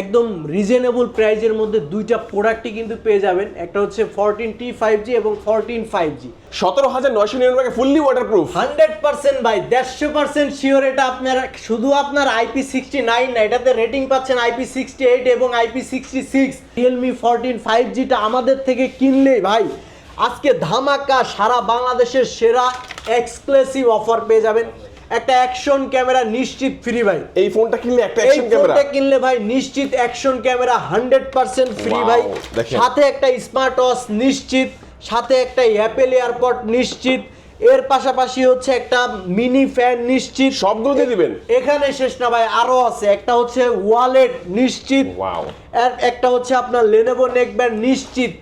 একদম রিজনেবল প্রাইজের মধ্যে দুইটা প্রোডাক্টই কিন্তু পেয়ে যাবেন। একটা হচ্ছে ফোরটিন টি ফাইভ জি এবং ফোরটিন ফাইভ জি সতেরো হাজার নয়শো নিরানব্বই fully waterproof hundred percent by দেড়শো পার্সেন্ট শিওর এটা আপনার শুধু আপনার আইপি সিক্সটি নাইন না এটাতে রেটিং পাচ্ছেন আইপি সিক্সটি এইট এবং IP sixty six Realme fourteen five জিটা আমাদের থেকে কিনলেই ভাই আজকে ধামাকা সারা বাংলাদেশের সেরা এক্সক্লুসিভ অফার পেয়ে যাবেন। একটা অ্যাকশন ক্যামেরা নিশ্চিত ফ্রি ভাই। এই ফোনটা কিনলে একটা অ্যাকশন ক্যামেরা এই ফোনটা কিনলে ভাই নিশ্চিত action camera hundred percent free ভাই। সাথে একটা স্মার্ট ওয়াচ নিশ্চিত সাথে একটা অ্যাপেল এয়ারপড নিশ্চিত এর পাশাপাশি হচ্ছে একটা মিনি ফ্যান নিশ্চিত। সবগুলো দিয়ে দিবেন? এখানে শেষ না ভাই আরও আছে। একটা হচ্ছে ওয়ালেট নিশ্চিত. আর একটা হচ্ছে আপনার লেনেভো নেকব্যান্ড নিশ্চিত।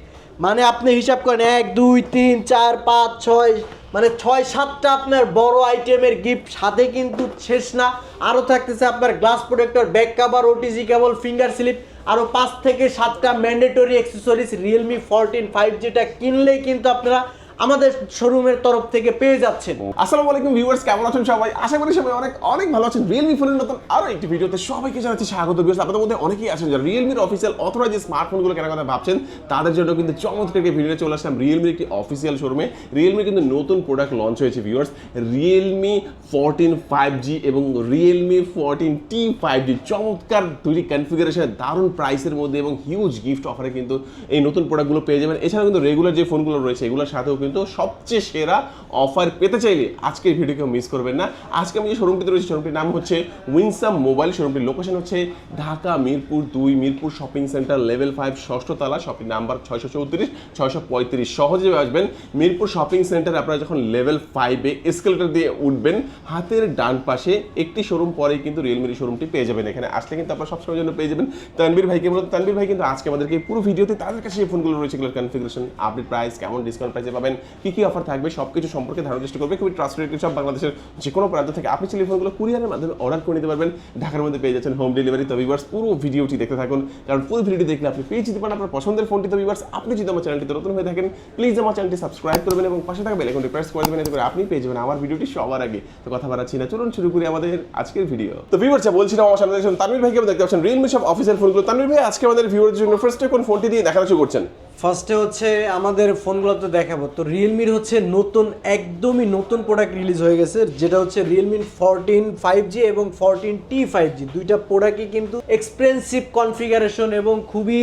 মানে আপনি হিসাব করেন এক দুই তিন চার পাঁচ ছয় মানে ছয় সাতটা আপনার বড় আইটেমের গিফট সাথে কিন্তু শেষ না। আরও থাকতেছে আপনার glass protector back cover OTG cable finger slip আরও পাঁচ থেকে সাতটা mandatory accessories Realme fourteen five জিটা কিনলেই কিন্তু আপনারা আমাদের শোরুমের তরফ থেকে পেয়ে যাচ্ছেন। আসসালামু আলাইকুম ভিউয়ার্স কেমন আছেন সবাই? আশা করি সবাই অনেক অনেক ভালো আছেন। রিয়েলমি ফোনের নতুন আরও একটি ভিডিওতে সবাইকে জানাচ্ছি স্বাগত ভিউয়ার্স আপনাদের মধ্যে অনেকেই আছেন যারা রিয়েলমির অফিসিয়াল অথরাইজ স্মার্টফোনগুলো কেনার কথা ভাবছেন, তাদের জন্য কিন্তু চমৎকার একটি ভিডিও চলে আসলাম। রিয়েলমির একটি অফিসিয়াল শোরুমে রিয়েলমি কিন্তু নতুন প্রোডাক্ট লঞ্চ হয়েছে viewers Realme fourteen five G এবং Realme fourteen T five G চমৎকার দুটি কনফিগারেশন দারুণ প্রাইসের মধ্যে এবং হিউজ গিফট অফারে কিন্তু এই নতুন প্রোডাক্টগুলো পেয়ে যাবেন। এছাড়া কিন্তু রেগুলার যে ফোনগুলো রয়েছে, এগুলোর সাথেও কিন্তু সবচেয়ে সেরা অফার পেতে চাইলে আজকের ভিডিও কেউ মিস করবেন না। আজকে আমি যে শোরুমটিতে রয়েছে শোরুমটির নাম হচ্ছে উইনসাম মোবাইল শোরুমটির লোকেশন হচ্ছে ঢাকা, মিরপুর দুই, Mirpur shopping centre level five ষষ্ঠ তলা শপিং নাম্বার ছয়শো চৌত্রিশ, ছয়শো পঁয়ত্রিশ। সহজে আসবেন, মিরপুর শপিং সেন্টার আপনারা যখন লেভেল ফাইভে এসকেলেটর দিয়ে উঠবেন, হাতের ডান পাশে একটি শোরুম পরেই কিন্তু রিয়েলমির শোরুমটি পেয়ে যাবেন এখানে। আসলে কিন্তু আপনারা সবসময়ের জন্য পেয়ে যাবেন। তানবীর ভাইকে বলতে তানবীর ভাই কিন্তু আজকে আমাদেরকে পুরো ভিডিওতে তাদের কাছে ফোনগুলো রয়েছে, এগুলোর কনফিগারেশন প্রাইস কেমন ডিসকাউন্ট প্রাইসে পাবেন কি কি অফার থাকবে, সবকিছু সম্পর্কে ধারণার চেষ্টা করবে, খুবই ট্রাস্টেড সব বাংলাদেশের যে কোনো প্রান্ত থেকে। আপনি চাইলে এই ফোনগুলো কুরিয়ারের মাধ্যমে অর্ডার করে নিতে পারবেন। ঢাকার মধ্যে পেয়ে যাচ্ছেন হোম ডেলিভারি তো ভিউয়ার্স পুরো ভিডিওটি দেখতে থাকুন। কারণ পুরো ভিডিওটি দেখলে আপনি পেয়ে যেতে পারেন। আপনার পছন্দের ফোনটি তো ভিউয়ার্স আপনি যদি আমার চ্যানেলটিতে নতুন হয়ে থাকেন প্লিজ আমার চ্যানেলটি সাবস্ক্রাইব করবেন এবং পাশে থাকা আইকনটি প্রেস করে দেবেন। এতে করে আপনি পেয়ে যাবেন আমার ভিডিওটি সবার আগে। তো কথা বাড়াচ্ছি না, চলুন শুরু করি আমাদের আজকের ভিডিও তো ভিউয়ার্স বলছিলাম আমার সামনে দেখছেন তানভীর ভাইকে দেখতে পাচ্ছেন। রিয়েলমি সব অফিসিয়াল ফোনগুলো তানভীর ভাই, আজকে আমাদের ভিউয়ারদের জন্য ফার্স্টে কোন ফোনটি দিয়ে দেখানো শুরু করছেন? ফার্স্টে হচ্ছে আমাদের ফোনগুলোতে দেখাবো। তো রিয়েলমির হচ্ছে নতুন, একদমই নতুন প্রোডাক্ট রিলিজ হয়ে গেছে, যেটা হচ্ছে রিয়েলমির ফোরটিন ফাইভ জি এবং ফোরটিন টি ফাইভ জি দুইটা প্রোডাক্টই কিন্তু এক্সপেন্সিভ কনফিগারেশন এবং খুবই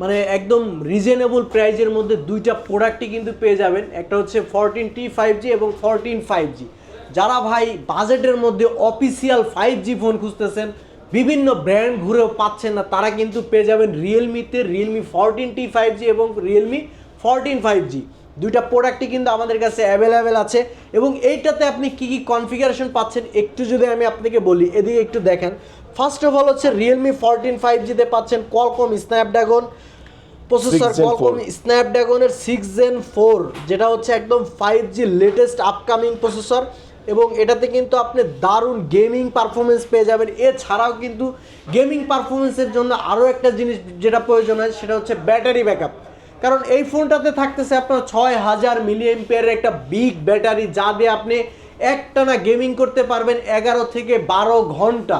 মানে একদম রিজনেবল প্রাইজের মধ্যে দুইটা প্রোডাক্টই কিন্তু পেয়ে যাবেন। একটা হচ্ছে ফোরটিন টি ফাইভ জি এবং ফোরটিন ফাইভ জি যারা ভাই বাজেটের মধ্যে অফিসিয়াল ফাইভ জি ফোন খুঁজতেছেন বিভিন্ন ব্র্যান্ড ঘুরেও পাচ্ছেন না তারা কিন্তু পেয়ে যাবেন রিয়েলমিতে Realme fourteen T five G এবং রিয়েলমি ফোরটিন ফাইভ জি দুইটা প্রোডাক্টই কিন্তু আমাদের কাছে অ্যাভেলেবেল আছে এবং এইটাতে আপনি কি কী কনফিগারেশন পাচ্ছেন একটু যদি আমি আপনাকে বলি এদিকে একটু দেখেন। ফার্স্ট অফ অল হচ্ছে রিয়েলমি ফোরটিন ফাইভ জিতে পাচ্ছেন Qualcomm Snapdragon processor 6 Gen Qualcomm স্ন্যাপড্রাগনের six gen four যেটা হচ্ছে একদম five G latest upcoming processor এবং এটাতে কিন্তু আপনি দারুণ গেমিং পারফরমেন্স পেয়ে যাবেন। এছাড়াও কিন্তু গেমিং পারফরমেন্সের জন্য আরও একটা জিনিস যেটা প্রয়োজন হয়, সেটা হচ্ছে ব্যাটারি ব্যাকআপ কারণ এই ফোনটাতে থাকতেছে আপনার ছয় হাজার মিলিয়ন পেয়ারের একটা বিগ ব্যাটারি যা দিয়ে আপনি একটানা গেমিং করতে পারবেন এগারো থেকে বারো ঘণ্টা।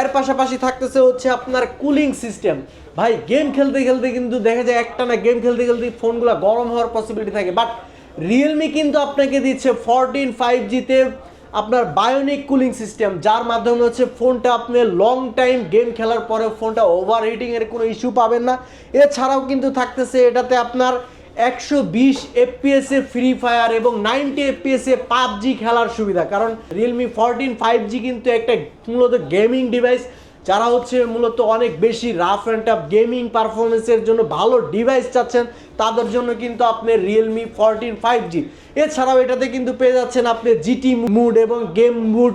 এর পাশাপাশি থাকতেছে হচ্ছে আপনার কুলিং সিস্টেম ভাই গেম খেলতে খেলতে কিন্তু দেখা যায় একটানা গেম খেলতে খেলতে ফোনগুলো গরম হওয়ার পসিবিলিটি থাকে। বাট রিয়েলমি কিন্তু আপনাকে দিচ্ছে ফোরটিন ফাইভ জিতে আপনার বায়োনিক কুলিং সিস্টেম যার মাধ্যমে হচ্ছে ফোনটা আপনি লং টাইম গেম খেলার পরে ফোনটা ওভার হিটিংয়ের কোনো ইস্যু পাবেন না। এছাড়াও কিন্তু থাকতেছে এটাতে আপনার একশো বিশ এফপিএস ফ্রি ফায়ার এবং নাইনটি এফপিএস পাবজি খেলার সুবিধা। কারণ রিয়েলমি ফোরটিন ফাইভ জি কিন্তু একটা মূলত গেমিং ডিভাইস যারা হচ্ছে মূলত অনেক বেশি রাফ অ্যান্ড টাফ গেমিং পারফরমেন্সের জন্য ভালো ডিভাইস চাচ্ছেন, তাদের জন্য কিন্তু আপনি রিয়েলমি ফোরটিন ফাইভ জি এছাড়াও এটাতে কিন্তু পেয়ে যাচ্ছেন আপনি জিটি মুড এবং গেম মুড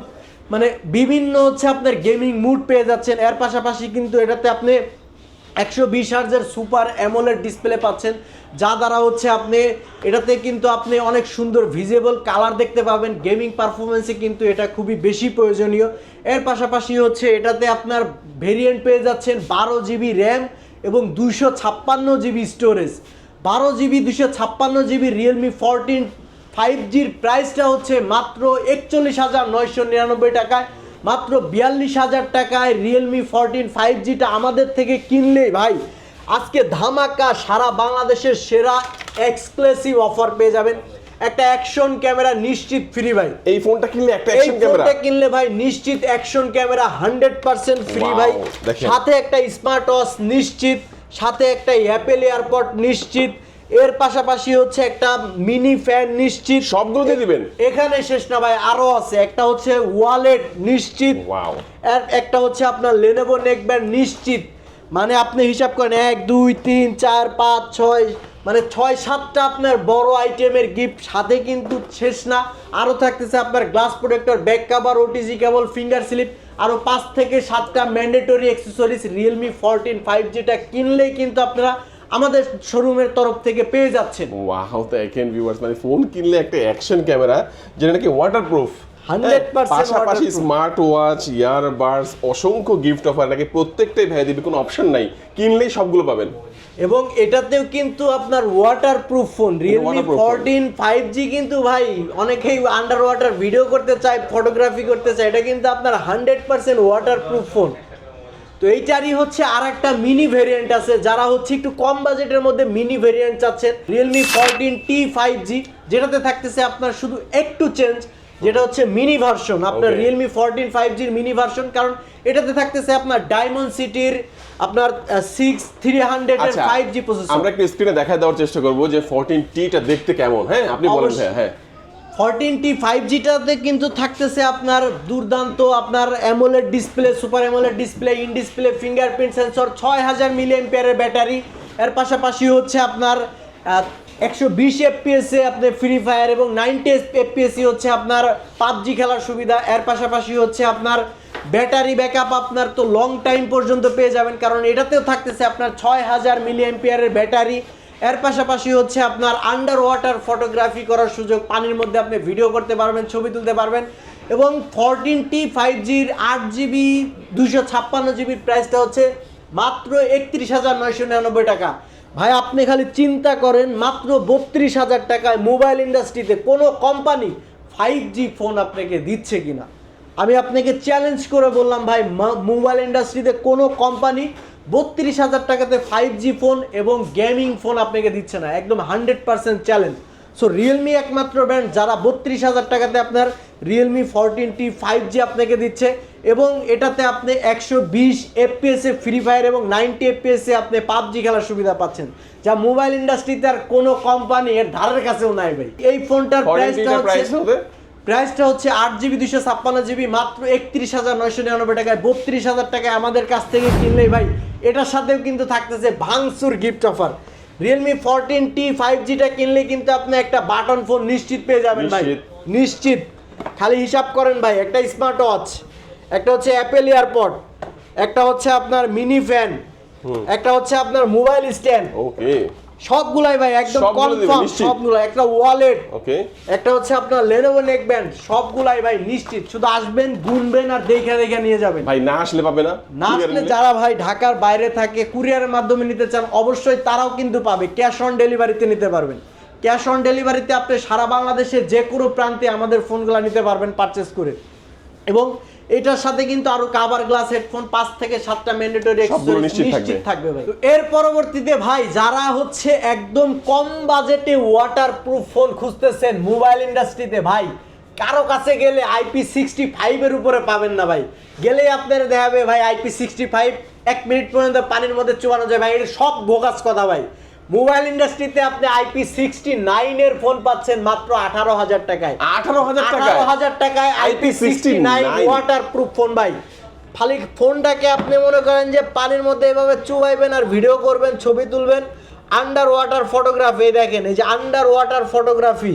মানে বিভিন্ন হচ্ছে আপনার গেমিং মুড পেয়ে যাচ্ছেন। এর পাশাপাশি কিন্তু এটাতে আপনি একশো বিশ হার্জের সুপার অ্যামোলেড ডিসপ্লে পাচ্ছেন, যা দ্বারা হচ্ছে আপনি, এটাতে কিন্তু আপনি অনেক সুন্দর ভিজেবল কালার দেখতে পাবেন, গেমিং পারফরমেন্সে কিন্তু এটা খুবই বেশি প্রয়োজনীয়। এর পাশাপাশি হচ্ছে এটাতে আপনার ভেরিয়েন্ট পেয়ে যাচ্ছেন বারো জিবি র্যাম এবং দুইশো ছাপ্পান্ন জিবি স্টোরেজ। বারো জিবি দুশো ছাপ্পান্ন জিবি রিয়েলমি ফোরটিন ফাইভ জির প্রাইসটা হচ্ছে মাত্র একচল্লিশ হাজার নয়শো নিরানব্বই টাকায়। মাত্র বিয়াল্লিশ হাজার টাকায় রিয়েলমি ফোরটিন ফাইভ জিটা আমাদের থেকে কিনলেই ভাই আজকে ধামাকা সারা বাংলাদেশের সেরা এক্সক্লুসিভ অফার পেয়ে যাবেন। একটা অ্যাকশন ক্যামেরা নিশ্চিত ফ্রি ভাই। এই ফোনটা কিনলে একটা এই অ্যাকশন ক্যামেরা ফোনটা কিনলে ভাই নিশ্চিত action camera hundred percent free ভাই। সাথে একটা স্মার্ট ওয়াচ নিশ্চিত সাথে একটা অ্যাপেল এয়ারপড নিশ্চিত এর পাশাপাশি হচ্ছে একটা মিনি ফ্যান নিশ্চিত। সবগুলো দিয়ে দিবেন? এখানে শেষ না ভাই আরও আছে। একটা হচ্ছে ওয়ালেট নিশ্চিত। ওয়াও আর একটা হচ্ছে আপনার লেনোভো নেকব্যান্ড নিশ্চিত। মানে আপনি হিসাব করেন এক দুই তিন চার পাঁচ ছয় মানে ছয় সাতটা আপনার বড় আইটেমের গিফট সাথে কিন্তু শেষ না। আরও থাকতেছে আপনার glass protector back cover OTG cable finger slip আরও পাঁচ থেকে সাতটা mandatory accessories Realme fourteen five যেটা কিনলেই কিন্তু আপনারা আমাদের শোরুমের তরফ থেকে পেয়ে যাচ্ছেন। ওয়াও দেখেন ভিউয়ার্স মানে ফোন কিনলে একটা অ্যাকশন ক্যামেরা যেটা নাকি ওয়াটারপ্রুফ পাশাপাশি স্মার্ট ওয়াচ ইয়ারবাডস অসংখ্য গিফট অফার নাকি প্রত্যেকটাই ভেঙে দিবে কোনো অপশন নাই। কিনলেই সবগুলো পাবেন। এবং এটাতেও কিন্তু আপনার waterproof phone Realme fourteen five G কিন্তু ভাই অনেকেই আন্ডার ওয়াটার ভিডিও করতে চায় ফটোগ্রাফি করতে চায় এটা কিন্তু আপনার hundred percent water proof phone তো এইটারই হচ্ছে আর একটা মিনি ভেরিয়েন্ট আছে যারা হচ্ছে একটু কম বাজেটের মধ্যে মিনি ভেরিয়েন্ট চাচ্ছেন। Realme fourteen T five G যেটাতে থাকতেছে আপনার শুধু একটু চেঞ্জ যেটা হচ্ছে মিনি ভার্সন আপনার রিয়েলমি ফোরটিন ফাইভ জির মিনি ভার্সন কারণ এটাতে থাকতেছে আপনার ডায়মন্ড সিটির আপনার six three hundred five G processor আমরা একটু স্ক্রিনে দেখা দেওয়ার চেষ্টা করব যে 14 টিটা দেখতে কেমন। হ্যাঁ আপনি বলেন। ভাইয়া, হ্যাঁ। ফোরটিন টি ফাইভ জিটাতে কিন্তু থাকতেছে আপনার দুর্দান্ত আপনার AMOLED display super AMOLED display in display fingerprint sensor ছয় হাজার মিলিয়ন পেয়ারের ব্যাটারি এর পাশাপাশি হচ্ছে আপনার একশো বিশ এফপিএসে আপনি ফ্রি ফায়ার এবং নাইনটি এফপিএসি হচ্ছে আপনার পাবজি খেলার সুবিধা। এর পাশাপাশি হচ্ছে আপনার ব্যাটারি ব্যাকআপ আপনার তো লং টাইম পর্যন্ত পেয়ে যাবেন, কারণ এটাতেও থাকতেছে আপনার ছয় হাজার মিলিয়ন পেয়ারের ব্যাটারি এর পাশাপাশি হচ্ছে আপনার আন্ডার ওয়াটার ফটোগ্রাফি করার সুযোগ। পানির মধ্যে আপনি ভিডিও করতে পারবেন, ছবি তুলতে পারবেন এবং ফোরটিন টি ফাইভ জির আট জিবি দুশো ছাপ্পান্ন জিবির প্রাইসটা হচ্ছে মাত্র একত্রিশ হাজার নয়শো নিরানব্বই টাকা। ভাই, আপনি খালি চিন্তা করেন, মাত্র বত্রিশ হাজার টাকায় মোবাইল ইন্ডাস্ট্রিতে কোনো কোম্পানি ফাইভ জি ফোন আপনাকে দিচ্ছে কিনা? আমি আপনাকে চ্যালেঞ্জ করে বললাম, ভাই মোবাইল ইন্ডাস্ট্রিতে কোনো কোম্পানি বত্রিশ হাজার টাকাতে ফাইভ জি ফোন এবং গেমিং ফোন আপনাকে দিচ্ছে না। একদম hundred percent challenge so Realme একমাত্র ব্র্যান্ড যারা বত্রিশ হাজার টাকাতে আপনার Realme fourteen T five G আপনাকে দিচ্ছে এবং এটাতে আপনি একশো বিশ এফপিএসে ফ্রি ফায়ার এবং নাইনটি এফপিএসে আপনি পাবজি খেলার সুবিধা পাচ্ছেন। যা মোবাইল ইন্ডাস্ট্রিতে আর কোনো কোম্পানি এর ধারের কাছেও নাই ভাই। এই ফোনটার 14 প্রাইসটা হচ্ছে প্রাইসটা হচ্ছে আট জিবি দুশো ছাপ্পান্ন জিবি মাত্র একত্রিশ হাজার নয়শো নিরানব্বই টাকায়। বত্রিশ হাজার টাকায় আমাদের কাছ থেকে কিনলেই ভাই এটার সাথেও কিন্তু থাকতেছে ভাংসুর gift offer Realme fourteen T five জিটা কিনলে কিন্তু আপনি একটা বাটন ফোন নিশ্চিত পেয়ে যাবেন ভাই। নিশ্চিত। খালি হিসাব করেন ভাই একটা স্মার্ট ওয়াচ একটা হচ্ছে অ্যাপেল এয়ারপড একটা হচ্ছে আপনার মিনি ফ্যান একটা হচ্ছে আপনার মোবাইল স্ট্যান্ড ওকে সবগুলাই ভাই একদম কনফার্ম সবগুলো একটা ওয়ালেট ওকে একটা হচ্ছে আপনার লেনোভো নেকব্যান্ড সবগুলাই ভাই নিশ্চিত। শুধু আসবেন গুনবেন আর দেখে দেখে নিয়ে যাবেন। ভাই না আসলে পাবে না। না আসলে যারা ভাই ঢাকার বাইরে থাকে কুরিয়ারের মাধ্যমে নিতে চান অবশ্যই তারাও কিন্তু পাবে। ক্যাশ অন ডেলিভারিতে নিতে পারবেন। ক্যাশ অন ডেলিভারিতে আপনি সারা বাংলাদেশের যে কোনো প্রান্তে আমাদের ফোনগুলো নিতে পারবেন পারচেস করে। এবং এটার সাথে কিন্তু আরও কাভার গ্লাস হেডফোন পাঁচ থেকে সাতটা ম্যান্ডেটরি নিশ্চিত থাকবে। ভাই। তো এর পরবর্তীতে ভাই যারা হচ্ছে একদম কম বাজেটে ওয়াটার প্রুফ ফোন খুঁজতেছেন মোবাইল ইন্ডাস্ট্রিতে ভাই কারও কাছে গেলে আইপি সিক্সটি ফাইভের উপরে পাবেন না ভাই। গেলে আপনারা দেখাবে ভাই আইপি সিক্সটি ফাইভ এক মিনিট পর্যন্ত পানির মধ্যে চুবানো যায় ভাই এটা সব ভোগাস কথা ভাই। মোবাইল ইন্ডাস্ট্রিতে আপনি আইপি সিক্সটি নাইনের ফোন পাচ্ছেন মাত্র আঠারো হাজার টাকায়। আঠারো হাজার আঠারো হাজার টাকায় IP sixty nine IP69 waterproof phone ভাই। খালি ফোনটাকে আপনি মনে করেন যে পানির মধ্যে এভাবে চুবাইবেন আর ভিডিও করবেন ছবি তুলবেন। আন্ডার ওয়াটার ফটোগ্রাফি দেখেন এই যে আন্ডার ওয়াটার ফটোগ্রাফি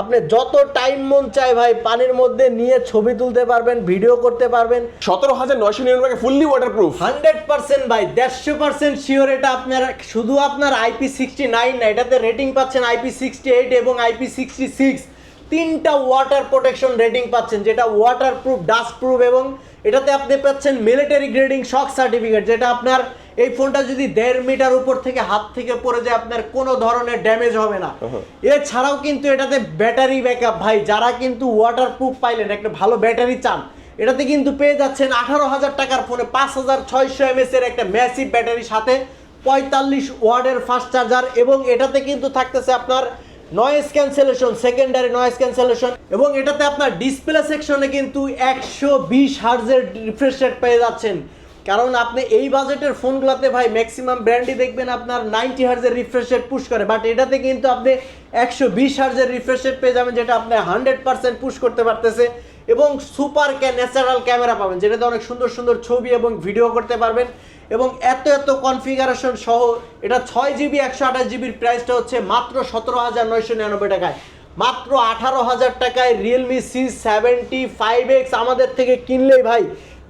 আপনি যত টাইম মন চায় ভাই পানির মধ্যে নিয়ে ছবি তুলতে পারবেন ভিডিও করতে পারবেন। সতেরো হাজার নয়শো নিরানব্বই ফুললি ওয়াটারপ্রুফ হান্ড্রেড পার্সেন্ট ভাই দেড়শো পার্সেন্ট শিওর এটা আপনার শুধু আপনার আইপি সিক্সটি নাইন না এটাতে রেটিং পাচ্ছেন আইপি সিক্সটি এইট এবং আইপি সিক্সটি সিক্স তিনটা ওয়াটার প্রোটেকশন রেটিং পাচ্ছেন যেটা ওয়াটার প্রুফ ডাস্ট প্রুফ এবং এটাতে আপনি পাচ্ছেন মিলিটারি গ্রেডিং শক সার্টিফিকেট যেটা আপনার এই ফোনটা যদি দেড় মিটার উপর থেকে হাত থেকে পড়ে যায় আপনার কোনো ধরনের ড্যামেজ হবে না। এছাড়াও কিন্তু এটাতে ব্যাটারি ব্যাকআপ ভাই যারা কিন্তু ওয়াটার প্রুফ পাইলেন একটা ভালো ব্যাটারি চান এটাতে কিন্তু পেয়ে যাচ্ছেন আঠারো হাজার টাকার ফোনে পাঁচ হাজার ছয়শো এমএস এর একটা ম্যাসিভ ব্যাটারির সাথে পঁয়তাল্লিশ ওয়ার্ডের ফাস্ট চার্জার এবং এটাতে কিন্তু থাকতেছে আপনার noise cancellation secondary noise cancellation এবং এটাতে আপনার ডিসপ্লে সেকশনে কিন্তু একশো বিশ হার্জের রিফ্রেশ রেট পেয়ে যাচ্ছেন। কারণ আপনি এই বাজেটের ফোনগুলোতে ভাই ম্যাক্সিমাম ব্র্যান্ডই দেখবেন আপনার নাইনটি হার্জের রিফ্রেশ রেট পুশ করে। বাট এটাতে কিন্তু আপনি একশো বিশ হার্জের রিফ্রেশ রেট পেয়ে যাবেন, যেটা আপনি হান্ড্রেড পার্সেন্ট পুশ করতে পারতেছে। এবং সুপার ক্যা ন্যাচারাল ক্যামেরা পাবেন, যেটাতে অনেক সুন্দর সুন্দর ছবি এবং ভিডিও করতে পারবেন। এবং এত এত কনফিগারেশন সহ এটা ছয় জিবি একশো আঠাশ জিবির প্রাইসটা হচ্ছে মাত্র সতেরো হাজার নয়শো নিরানব্বই টাকায়। মাত্র আঠারো হাজার টাকায় Realme C seventy five X আমাদের থেকে কিনলেই ভাই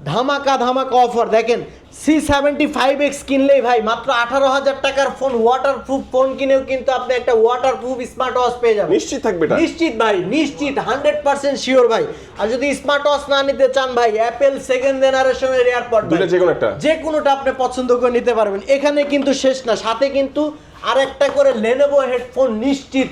ধামাকা ধামাকা অফার দেখেন সি সেভেন্টি ফাইভ এক্স কিনলেই ভাই মাত্র আঠারো হাজার টাকার ফোন ওয়াটার প্রুফ ফোন কিনেও কিন্তু আপনি একটা ওয়াটার প্রুফ স্মার্ট ওয়াচ পেয়ে যাবেন। নিশ্চিত থাকবে নিশ্চিত ভাই নিশ্চিত হান্ড্রেড পার্সেন্ট শিওর ভাই। আর যদি স্মার্ট ওয়াচ না নিতে চান ভাই অ্যাপেল সেকেন্ড জেনারেশনের এয়ারপড যে কোনো একটা। যে কোনোটা আপনি পছন্দ করে নিতে পারবেন। এখানে কিন্তু শেষ না সাথে কিন্তু আরেকটা করে লেনোভো হেডফোন নিশ্চিত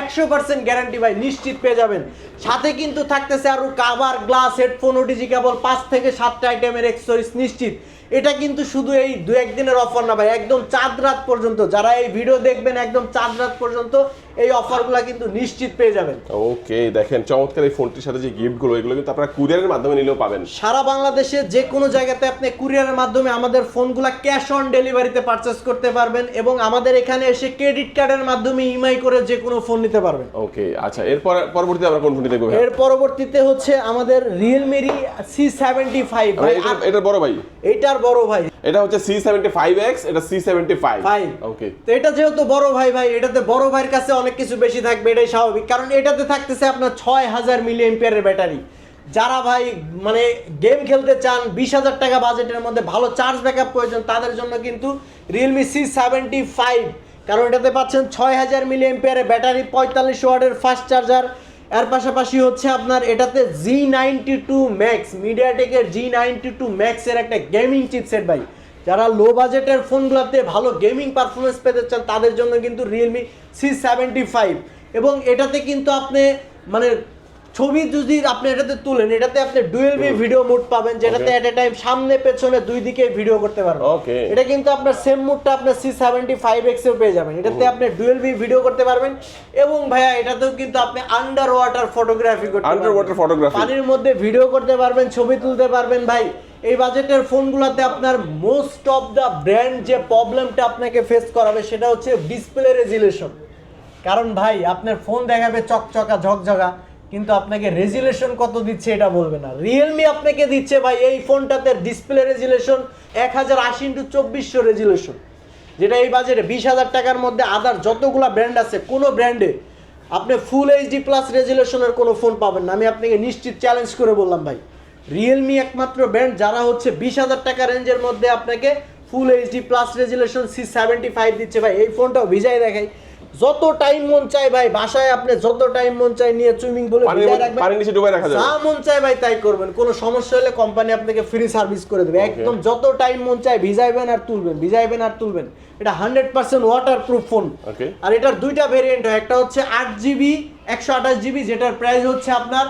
একশো পার্সেন্ট গ্যারান্টি ভাই নিশ্চিত পেয়ে যাবেন। সাথে কিন্তু থাকতেছে আরও cover glass headphone OTG cable পাঁচ থেকে সাতটা আইটেমের এক্সেসরিজ নিশ্চিত। এটা কিন্তু শুধু এই দু একদিনের অফার না ভাই, একদম চাঁদ রাত পর্যন্ত। যারা এই ভিডিও দেখবেন, একদম চাঁদ রাত পর্যন্ত এই অফারগুলো কিন্তু নিশ্চিত পেয়ে যাবেন। ওকে দেখেন চমৎকার এই ফোনটির সাথে যে গিফটগুলো এগুলো কিন্তু আপনারা কুরিয়ারের মাধ্যমে নিলেও পাবেন। সারা বাংলাদেশে যে কোনো জায়গাতে আপনি কুরিয়ারের মাধ্যমে আমাদের ফোনগুলো ক্যাশ অন ডেলিভারিতে পারচেস করতে পারবেন এবং আমাদের এখানে এসে ক্রেডিট কার্ডের মাধ্যমে ইএমআই করে যে কোনো ফোন নিতে পারবেন। ওকে আচ্ছা এরপর পরবর্তীতে আমরা কোন ফোনটি দেখব? এর পরবর্তীতে হচ্ছে আমাদের রিয়েলমিরি সি সেভেন্টি ফাইভ এটা বড় ভাই। এইটার বড় ভাই। এটা হচ্ছে সি সেভেন্টি ফাইভ এক্স এটা সি সেভেন্টি ফাইভ। ওকে তো এটা যেহেতু বড় ভাই ভাই এটাতে বড় ভাইয়ের কাছে অনেক কিছু বেশি থাকবে, এটাই স্বাভাবিক। কারণ এটাতে থাকতেছে আপনার ছয় হাজার মিলি এম্পিয়ারের ব্যাটারি। যারা ভাই মানে গেম খেলতে চান, বিশ হাজার টাকা বাজেটের মধ্যে ভালো চার্জ ব্যাকআপ প্রয়োজন, তাদের জন্য কিন্তু রিয়েলমি সি সেভেন্টি ফাইভ কারণ এটাতে পাচ্ছেন ছয় হাজার মিলি এম্পিয়ারের ব্যাটারি, পঁয়তাল্লিশ ওয়ার্ডের ফাস্ট চার্জার এর পাশাপাশি হচ্ছে আপনার এটাতে জি নাইনটি টু ম্যাক্স মিডিয়াটেকের জি নাইনটি টু ম্যাক্সের একটা গেমিং চিপসেট ভাই। যারা লো বাজেটের ফোনগুলোতে ভালো গেমিং পারফরমেন্স পেতে চান, তাদের জন্য কিন্তু রিয়েলমি সি সেভেন্টি ফাইভ এবং এটাতে কিন্তু আপনি মানে ছবি যদি আপনি এটাতে তুলেন এটাতে আপনি ডুয়েল বি ভিডিও মোড পাবেন যেটাতে এট এ টাইম সামনে পেছনে দুই দিকে ভিডিও করতে পারবেন। Okay. এটা কিন্তু আপনার সেম মোডটা আপনার সি সেভেন্টি ফাইভ এক্সেও পেয়ে যাবেন। এটাতে আপনি ডুয়েল বি ভিডিও করতে পারবেন। এবং ভাইয়া এটাতেও কিন্তু আপনি আন্ডার ওয়াটার ফটোগ্রাফি করতে আন্ডার ওয়াটার ফটোগ্রাফি পানির মধ্যে ভিডিও করতে পারবেন ছবি তুলতে পারবেন। ভাই এই বাজেটের ফোনগুলোতে আপনার মোস্ট অফ দ্য ব্র্যান্ড যে প্রবলেমটা আপনাকে ফেস করাবে সেটা হচ্ছে ডিসপ্লে রেজুলেশন কারণ ভাই আপনার ফোন দেখাবে চকচকা ঝকঝকা। কিন্তু আপনাকে রেজুলেশন কত দিচ্ছে এটা বলবে না। রিয়েলমি আপনাকে দিচ্ছে ভাই এই ফোনটাতে ডিসপ্লে রেজুলেশন এক হাজার আশি ইন্টু চব্বিশশো রেজুলেশন। যেটা এই বাজেটে বিশ হাজার টাকার মধ্যে আদার যতগুলা ব্র্যান্ড আছে, কোনো ব্র্যান্ডে আপনি ফুল এইচডি প্লাস রেজুলেশনের কোনো ফোন পাবেন না। আমি আপনাকে নিশ্চিত চ্যালেঞ্জ করে বললাম ভাই। রিয়েলমি একমাত্র ব্র্যান্ড যারা হচ্ছে বিশ হাজার টাকা রেঞ্জের মধ্যে আপনাকে full HD plus resolution C seventy five দিচ্ছে ভাই। এই ফোনটাও ভিজাই দেখাই। যত টাইম মন চাই ভাই বাসায় আপনি যত টাইম মন চাই নিয়ে সুইমিং রাখবেন। পানির নিচে ডুবাই রাখা যাবে। যা মন চায় ভাই তাই করবেন। কোনো সমস্যা হলে কোম্পানি আপনাকে ফ্রি সার্ভিস করে দেবে। একদম যত টাইম মন চায় ভিজাইবেন আর তুলবেন ভিজাইবেন আর তুলবেন। এটা hundred percent water proof phone আর এটার দুইটা ভেরিয়েন্ট হয়। একটা হচ্ছে আট জিবি একশো আঠাশ জিবি যেটার প্রাইস হচ্ছে আপনার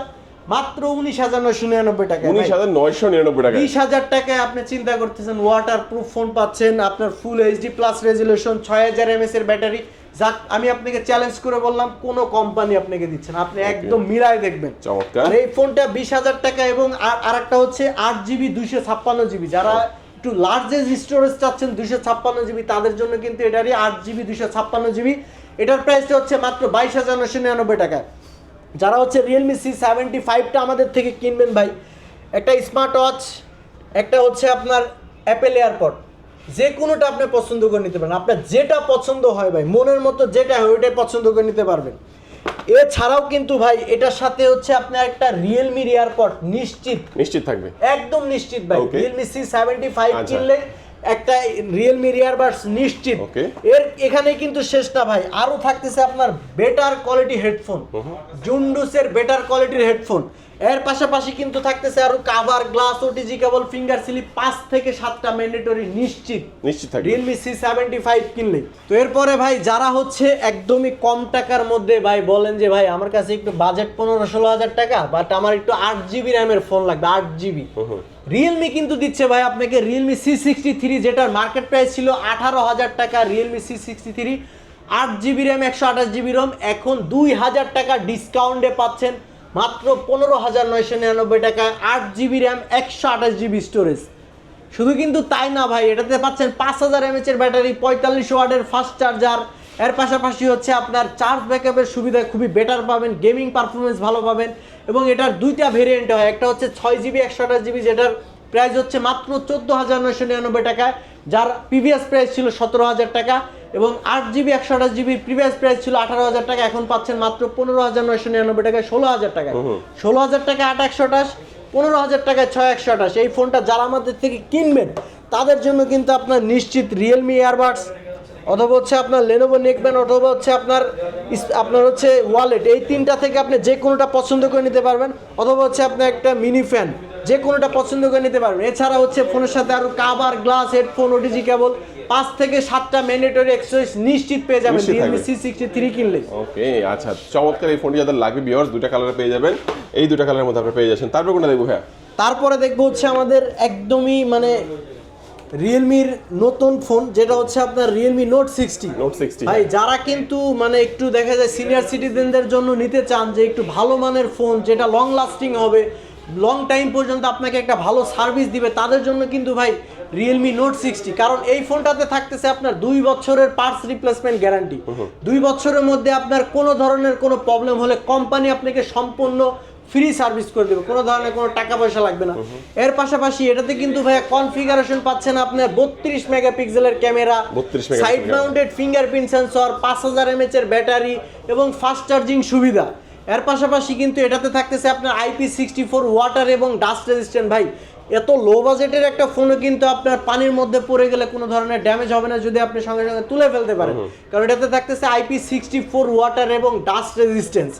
মাত্র উনিশ হাজার নয়শো নিরানব্বই টাকা উনিশ হাজার নয়শো নিরানব্বই টাকা বিশ হাজার টাকায় আপনি চিন্তা করতেছেন ওয়াটার প্রুফ ফোন পাচ্ছেন আপনার ফুল এইচডি প্লাস রেজুলেশন ছয় হাজার এমএস এর ব্যাটারি যাক আমি আপনাকে চ্যালেঞ্জ করে বললাম কোন কোম্পানি আপনাকে দিচ্ছে না। আপনি একদম মিলাই দেখবেন। চমৎকার। আর এই ফোনটা বিশ হাজার টাকা এবং আর আরেকটা হচ্ছে আট জিবি দুইশো ছাপ্পান্ন জিবি যারা একটু লার্জেস্ট স্টোরেজ চাচ্ছেন দুইশো ছাপ্পান্ন জিবি তাদের জন্য কিন্তু এটারই আট জিবি দুইশো ছাপ্পান্ন জিবি এটার প্রাইসটা হচ্ছে মাত্র বাইশ হাজার নশো নিরানব্বই টাকা যারা হচ্ছে রিয়েলমি সি সেভেন্টি ফাইভটা আমাদের থেকে কিনবেন ভাই একটা স্মার্ট ওয়াচ একটা হচ্ছে আপনার অ্যাপেল এয়ারপড যে কোনোটা আপনি পছন্দ করে নিতে পারেন। আপনার যেটা পছন্দ হয় ভাই মনের মতো যেটা হয় ওইটাই পছন্দ করে নিতে পারবেন। এছাড়াও কিন্তু ভাই এটার সাথে হচ্ছে আপনার একটা রিয়েলমির এয়ারপড নিশ্চিত। নিশ্চিত থাকবে। একদম নিশ্চিত ভাই। সেভেন্টি ফাইভ আচ্ছা। কিনলে একটা রিয়েলমি ইয়ারবাডস নিশ্চিত। এর এখানে কিন্তু শেষ না ভাই। আরও থাকতেছে আপনার বেটার কোয়ালিটি হেডফোন জুন্ডুসের বেটার কোয়ালিটির হেডফোন এর পাশাপাশি কিন্তু থাকতেছে আরও cover glass OTG cable finger slip পাঁচ থেকে সাতটা ম্যান্ডেটরি নিশ্চিত। নিশ্চিত থাকবে। রিয়েলমি সি সেভেন্টি ফাইভ কিনলে। তো এরপরে ভাই যারা হচ্ছে একদমই কম টাকার মধ্যে ভাই বলেন যে ভাই আমার কাছে একটু বাজেট পনেরো ষোলো হাজার টাকা বাট আমার একটু আট জিবি র্যামের ফোন লাগবে আট জিবি রিয়েলমি কিন্তু দিচ্ছে ভাই আপনাকে রিয়েলমি সি সিক্সটি থ্রি যেটার মার্কেট প্রাইস ছিল আঠারো হাজার টাকা রিয়েলমি সি সিক্সটি থ্রি আট জিবি র্যাম একশো আঠাশ জিবি রম এখন দুই হাজার টাকা ডিসকাউন্টে পাচ্ছেন। মাত্র পনেরো হাজার নয়শো নিরানব্বই টাকায় আট জিবি র্যাম একশো আঠাশ জিবি স্টোরেজ শুধু কিন্তু তাই না ভাই, এটাতে পাচ্ছেন পাঁচ হাজার এমএচ এর ব্যাটারি, পঁয়তাল্লিশ ওয়ার্ডের ফাস্ট চার্জার এর পাশাপাশি হচ্ছে আপনার চার্জ ব্যাকআপের সুবিধা, খুবই বেটার পাবেন গেমিং পারফরমেন্স ভালো পাবেন এবং এটার দুইটা ভেরিয়েন্ট হয়। একটা হচ্ছে ছয় জিবি একশো আঠাশ জিবি যেটার প্রাইস হচ্ছে মাত্র চোদ্দ হাজার নয়শো নিরানব্বই টাকায় যার প্রিভিয়াস প্রাইস ছিল সতেরো হাজার টাকা এবং আট জিবি একশো আঠাশ জিবির প্রিভিয়াস প্রাইস ছিল আঠারো হাজার টাকা এখন পাচ্ছেন মাত্র পনেরো হাজার নয়শো নিরানব্বই টাকায় ষোলো হাজার টাকা ষোলো হাজার টাকা আট একশো আঠাশ পনেরো হাজার টাকায় ছয় একশো আঠাশ। এই ফোনটা যারা আমাদের থেকে কিনবেন তাদের জন্য কিন্তু আপনার নিশ্চিত রিয়েলমি এয়ারবাডস অথবা হচ্ছে আপনার লেনোভো নেকব্যান্ড অথবা হচ্ছে আপনার আপনার হচ্ছে ওয়ালেট এই তিনটা থেকে আপনি যে কোনোটা পছন্দ করে নিতে পারবেন অথবা হচ্ছে আপনি একটা মিনি ফ্যান যে কোনোটা পছন্দ করে নিতে পারবেন। এছাড়া হচ্ছে ফোনের সাথে আরও cover glass headphone OTG cable পাঁচ থেকে সাতটা ম্যান্ডেটরি এক্সেসরিজ নিশ্চিত পেয়ে যাবেন রিয়েলমি সি সিক্সটি থ্রি কিনলে। ওকে আচ্ছা চমৎকার এই ফোনটি যাদের লাগবে বিয়ার্স দুটা কালারে পেয়ে যাবেন। এই দুটা কালারের মধ্যে আপনি পেয়ে যাচ্ছেন। তারপর কোনটা দেখব হ্যাঁ তারপরে দেখব হচ্ছে আমাদের একদমই মানে রিয়েলমির নতুন ফোন যেটা হচ্ছে আপনার Realme note sixty note sixty ভাই যারা কিন্তু মানে একটু দেখা যায় সিনিয়র সিটিজেনদের জন্য নিতে চান যে একটু ভালো মানের ফোন যেটা লং লাস্টিং হবে লং টাইম পর্যন্ত আপনাকে একটা ভালো সার্ভিস দিবে তাদের জন্য কিন্তু ভাই রিয়েলমি নোট সিক্সটি কারণ এই ফোনটাতে থাকতেছে আপনার দুই বছরের পার্টস রিপ্লেসমেন্ট গ্যারান্টি দুই বছরের মধ্যে আপনার কোনো ধরনের কোনো প্রবলেম হলে কোম্পানি আপনাকে সম্পূর্ণ ফ্রি সার্ভিস করে দেবে কোনো ধরনের কোনো টাকা পয়সা লাগবে না। এর পাশাপাশি এটাতে কিন্তু ভাইয়া কনফিগারেশন পাচ্ছেন আপনার বত্রিশ মেগাপিক্সেলের camera 32 megapixel side mounted fingerprint sensor পাঁচ হাজার এমএচ এর ব্যাটারি এবং ফাস্ট চার্জিং সুবিধা। এর পাশাপাশি কিন্তু এটাতে থাকতেছে আপনার আইপি সিক্সটি ফোর ওয়াটার এবং ডাস্ট রেজিস্ট্যান্ট ভাই। এত লো বাজেটের একটা ফোনও কিন্তু আপনার পানির মধ্যে পড়ে গেলে কোনো ধরনের ড্যামেজ হবে না যদি আপনি সঙ্গে সঙ্গে তুলে ফেলতে পারেন। কারণ এটাতে থাকতেছে আইপি সিক্সটি ফোর ওয়াটার এবং ডাস্ট রেজিস্ট্যান্স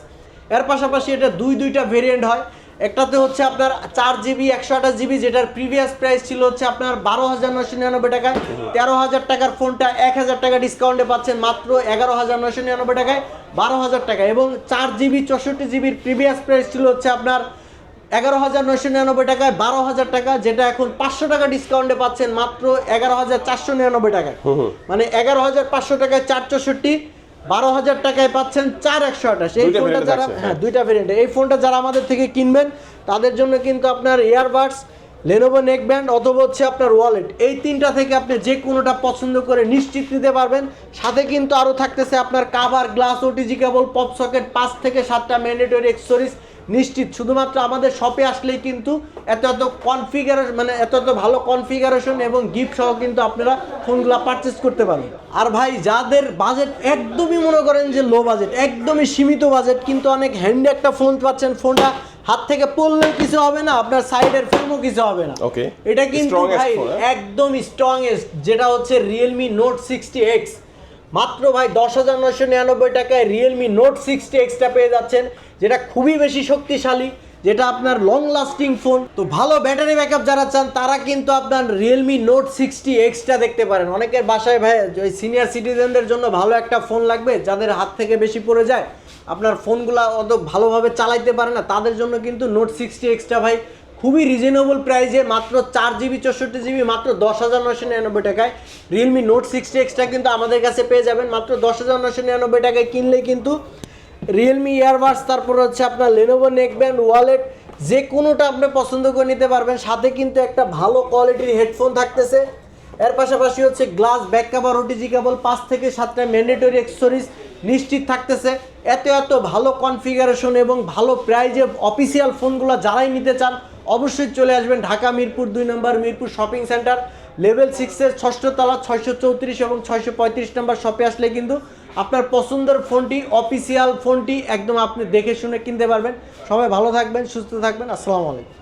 এর পাশাপাশি এটা দুই দুইটা ভেরিয়েন্ট হয়। একটাতে হচ্ছে আপনার চার জিবি একশো আঠাশ জিবি যেটার প্রিভিয়াস প্রাইস ছিল হচ্ছে আপনার বারো হাজার নশো নিরানব্বই টাকায়। তেরো হাজার টাকার ফোনটা এক হাজার টাকা ডিসকাউন্টে পাচ্ছেন মাত্র এগারো হাজার নশো নিরানব্বই টাকায় বারো হাজার টাকা। এবং চার জিবি চৌষট্টি জিবির প্রিভিয়াস প্রাইস ছিল হচ্ছে আপনার এগারো হাজার নয়শো নিরানব্বই টাকায় বারো হাজার টাকা যেটা এখন পাঁচশো টাকা ডিসকাউন্টে পাচ্ছেন মাত্র এগারো হাজার চারশো নিরানব্বই টাকায়। মানে এগারো হাজার পাঁচশো টাকায় চার চৌষট্টি বারো হাজার টাকায় পাচ্ছেন চার একশো আঠাশ। এই ফোনটা যারা হ্যাঁ দুইটা ভেরিয়েন্ট এই ফোনটা যারা আমাদের থেকে কিনবেন তাদের জন্য কিন্তু আপনার ইয়ারবাডস লেনোভো নেক ব্যান্ড অথবা হচ্ছে আপনার ওয়ালেট এই তিনটা থেকে আপনি যে কোনোটা পছন্দ করে নিশ্চিত নিতে পারবেন। সাথে কিন্তু আরও থাকতেছে আপনার cover glass OTG cable pop socket পাঁচ থেকে সাতটা ম্যান্ডেটরি এক্সেসরিজ নিশ্চিত শুধুমাত্র আমাদের শপে আসলেই কিন্তু এত এত কনফিগারেশন মানে এত এত ভালো কনফিগারেশন এবং গিফট সহ কিন্তু আপনারা ফোনগুলো পারচেস করতে পারবেন আর ভাই যাদের বাজেট একদমই মনে করেন যে লো বাজেট একদমই সীমিত বাজেট কিন্তু অনেক হ্যান্ডে একটা ফোন পাচ্ছেন ফোনটা হাত থেকে পড়লেও কিছু হবে না আপনার সাইডের ফিল্মও কিছু হবে না Okay. এটা কিন্তু ভাই হ্যাঁ? একদম স্ট্রংয়েস্ট যেটা হচ্ছে রিয়েলমি নোট সিক্সটি এক্স মাত্র ভাই দশ হাজার নয়শো নিরানব্বই টাকায় রিয়েলমি নোট সিক্সটি এক্সট্রা পেয়ে যাচ্ছেন, যেটা খুবই বেশি শক্তিশালী, যেটা আপনার লং লাস্টিং ফোন তো ভালো ব্যাটারি ব্যাকআপ যারা চান, তারা কিন্তু আপনার রিয়েলমি নোট সিক্সটি এক্সট্রা দেখতে পারেন। অনেকের বাসায় ভাই, ওই সিনিয়র সিটিজেনদের জন্য ভালো একটা ফোন লাগবে, যাদের হাত থেকে বেশি পড়ে যায়। আপনার ফোনগুলো অত ভালোভাবে চালাইতে পারে না, তাদের জন্য কিন্তু নোট সিক্সটি এক্সট্রা ভাই খুবই রিজনেবল প্রাইসে মাত্র চার জিবি চৌষট্টি জিবি মাত্র দশ হাজার নশো নিরানব্বই টাকায়। রিয়েলমি নোট সিক্সটি এক্সটা কিন্তু আমাদের কাছে পেয়ে যাবেন। মাত্র দশ হাজার নশো নিরানব্বই টাকায় কিনলে কিন্তু রিয়েলমি ইয়ারবাডস তারপর হচ্ছে আপনার লেনোভো নেকব্যান্ড ওয়ালেট যে কোনোটা আপনি পছন্দ করে নিতে পারবেন। সাথে কিন্তু একটা ভালো কোয়ালিটির হেডফোন থাকতেছে। এর পাশাপাশি হচ্ছে glass back cover OTG cable পাঁচ থেকে সাতটা ম্যান্ডেটরি অ্যাক্সেসরিজ নিশ্চিত থাকতেছে। এত এত ভালো কনফিগারেশন এবং ভালো প্রাইজে অফিসিয়াল ফোনগুলো যারাই নিতে চান অবশ্যই চলে আসবেন ঢাকা, মিরপুর দুই নম্বর মিরপুর শপিং সেন্টার। লেভেল সিক্সের ষষ্ঠ তলা ছয়শো চৌত্রিশ এবং ছয়শো পঁয়ত্রিশ নম্বর শপে আসলে কিন্তু আপনার পছন্দের ফোনটি অফিসিয়াল ফোনটি একদম আপনি দেখে শুনে কিনতে পারবেন। সবাই ভালো থাকবেন, সুস্থ থাকবেন। আসসালামু আলাইকুম।